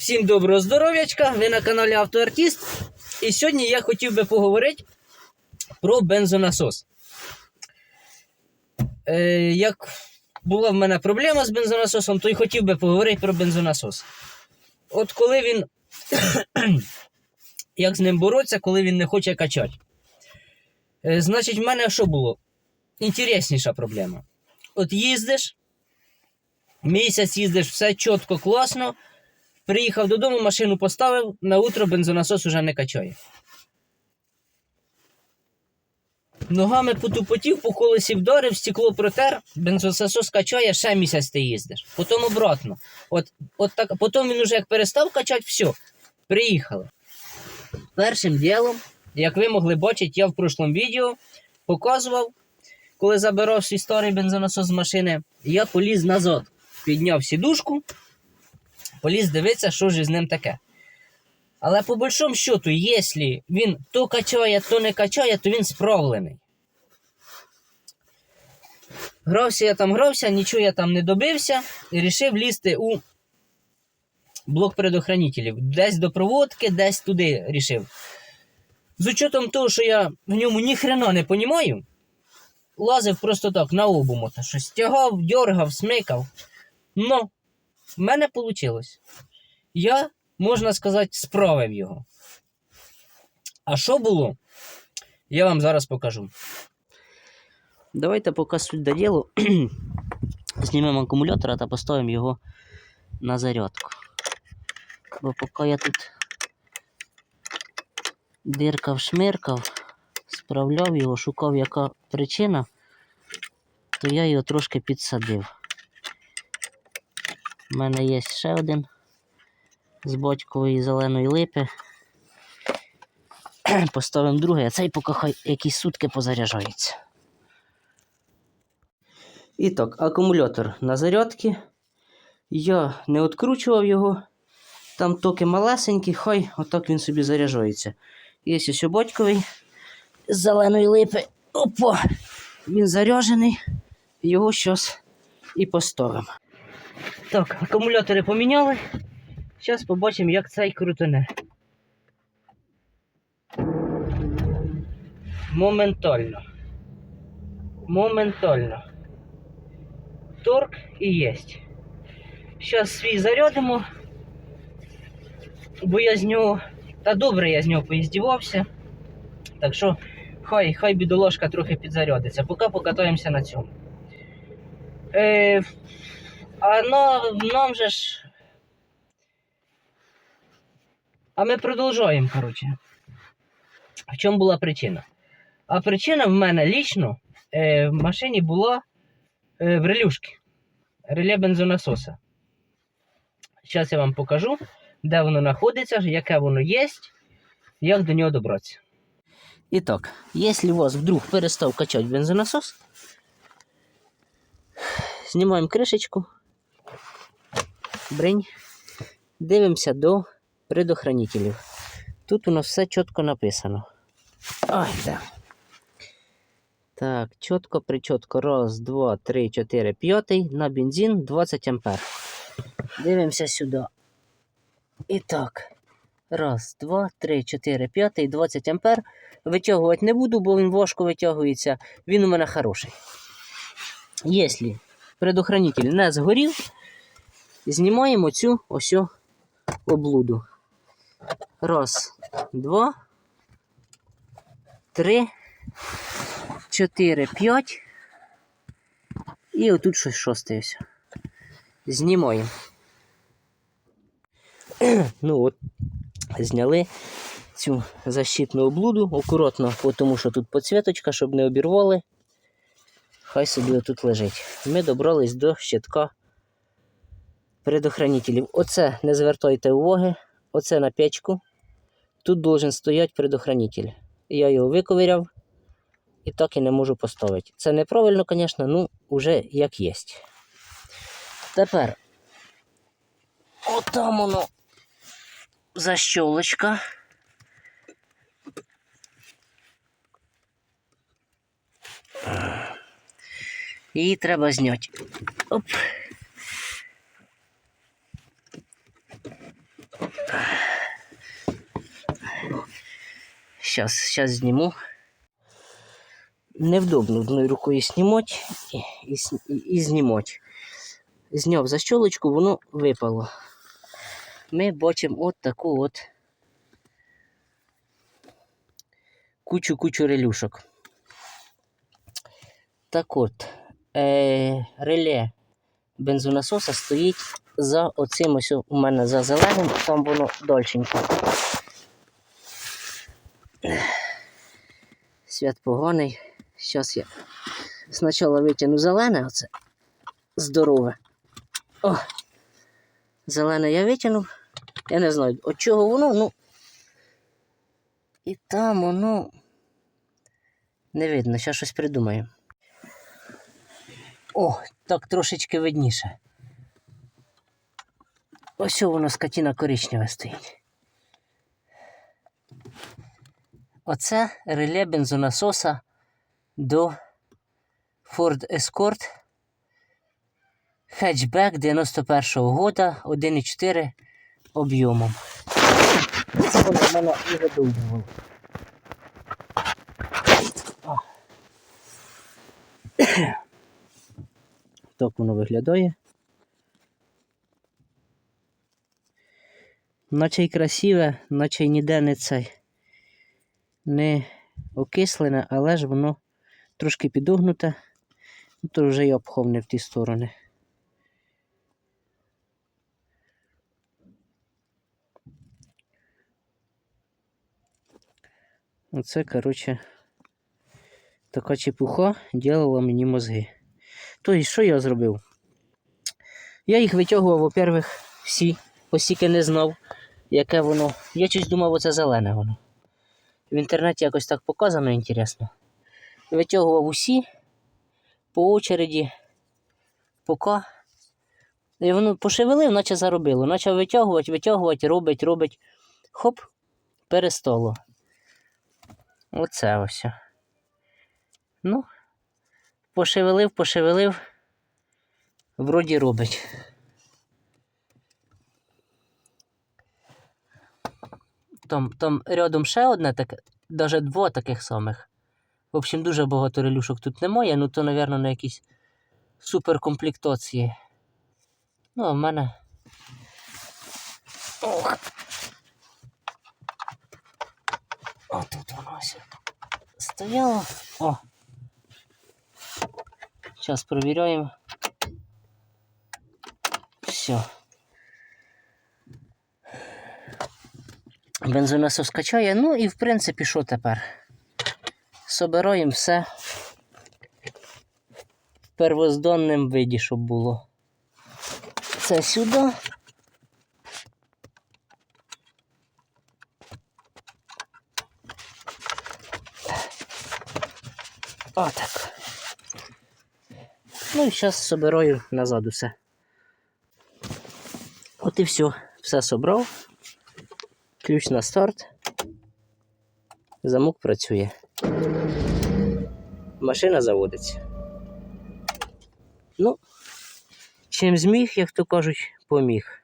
Всім доброго здоров'ячка! Ви на каналі Автоартіст. І сьогодні я хотів би поговорити про бензонасос. Е, як була в мене проблема з бензонасосом, то й хотів би поговорити про бензонасос. От коли він. як з ним боротися, коли він не хоче качати. Е, значить, в мене що було? Інтересніша проблема. От їздиш, місяць їздиш, все чітко, класно. Приїхав додому, машину поставив, на утро бензонасос уже не качає. Ногами потупотів, по колесі вдарив, стекло протер, бензонасос качає, ще місяць ти їздиш. Потім обратно. От, от так, потім він уже як перестав качати, все, приїхали. Першим ділом, як ви могли бачити, я в прошлому відео показував, коли забирав свій старий бензонасос з машини, я поліз назад, підняв сідушку, поліз дивитися, що ж з ним таке. Але по большому счету, якщо він то качає, то не качає, то він справлений. Грався я там грався, нічого я там не добився і вирішив лізти у блок предохранителів. Десь до проводки, десь туди рішив. З учетом того, що я в ньому ні хрена не понімаю, лазив просто так на обумота, щось тягав, дергав, смикав. Но в мене вийшло. Я, можна сказати, справив його. А що було? Я вам зараз покажу. Давайте поки суть до ділу. Знімемо акумулятора та поставимо його на зарядку. Бо поки я тут диркав, шмиркав, справляв його, шукав, яка причина, то я його трошки підсадив. У мене є ще один з батькової зеленої липи. Поставимо другий, а цей поки хай якісь сутки позаряджається. І так, акумулятор на зарядці. Я не відкручував його. Там токи малесенькі, хай отак він собі заряджається. Є ось батьковий з зеленої липи. Опа! Він заряджений. Його щось і поставимо. Так, акумулятори поміняли. Зараз побачимо, як цей крутине. Моментально. Моментально. Торк і єсть. Зараз свій зарядимо, бо я з нього. Та добре я з нього поїздівався. Так що хай хай бідоложка трохи підзарядиться, поки покатаємося на цьому. Е, а на, нам же ж. А ми продовжуємо, коротше. В чому була причина? А причина в мене лічно е, в машині була е, в релюшки. Реле бензонасоса. Зараз я вам покажу, де воно знаходиться, яке воно є, як до нього добратися. І так, якщо у вас вдруг перестав качати бензонасос, знімаємо кришечку, бринь, дивимося до предохранителів. Тут у нас все чітко написано. Ой, да. Так, чітко, причітко. Раз, два, три, чотири, п'ятий. На бензин 20 ампер. Дивимося сюди. І так. Раз, два, три, чотири, п'ятий, 20 ампер. Витягувати не буду, бо він важко витягується. Він у мене хороший. Якщо предохранитель не згорів, знімаємо цю ось облуду. Раз, два, три, чотири, п'ять. І отут щось шосте ось. Знімаємо. ну от, зняли цю защитну облуду акуратно, тому що тут підсвіточка, щоб не обірвали. Хай собі отут лежить. Ми добрались до щитка предохранителів. Оце не звертайте уваги, оце на печку. Тут должен стояти предохранитель. Я його виковиряв і так і не можу поставити. Це неправильно, звісно, ну вже як є. Тепер отам воно защолочка. Її треба зняти. Оп. Щас, щас зніму. Невдобно одною рукою знімати і, і, і, знімати. Зняв защолочку, воно випало. Ми бачимо от таку от кучу-кучу релюшок. Так от, е, реле бензонасоса стоїть за оцим ось у мене за зеленим, там воно дольченько. Свят поганий. Зараз я спочатку витягну зелене, оце здорове. О! Зелене я витягнув. Я не знаю, від чого воно, ну. І там воно. Не видно, зараз щось придумаю. О, так трошечки видніше. Ось воно скотіна коричневе стоїть. Оце реле бензонасоса до Ford Escort хетчбек 91-го года 1,4 об'ємом. Це воно в мене і видовбувало. Так воно виглядає. Наче й красиве, наче й ніде не цей. Не окислене, але ж воно трошки підогнуте. Ну, то вже й обхов не в ті сторони. Оце, коротше, така чепуха ділила мені мозги. Тобто, що я зробив? Я їх витягував, во-первых, всі, оскільки не знав, яке воно. Я щось думав, оце зелене воно. В інтернеті якось так показано, інтересно. Витягував усі по очереді, поки. І воно пошевелив, наче заробило. Почав витягувати, витягувати, робить, робить. Хоп, перестало. Оце ось. Ну, пошевелив, пошевелив. Вроді робить. Там, там рядом ще одне таке, навіть два таких самих. В общем, дуже багато релюшок тут немає, ну то, мабуть, на якісь суперкомплектації. Ну, а в мене. Ох. О, тут воно ось стояло. О. Зараз перевіряємо. Все. Бензонасос качає. Ну і в принципі, що тепер? Собираємо все в первозданному виді, щоб було. Це сюди. Отак. Ну і зараз собираю назад усе. От і все. Все собрав. Ключ на старт. Замок працює. Машина заводиться. Ну, чим зміг, як то кажуть, поміг.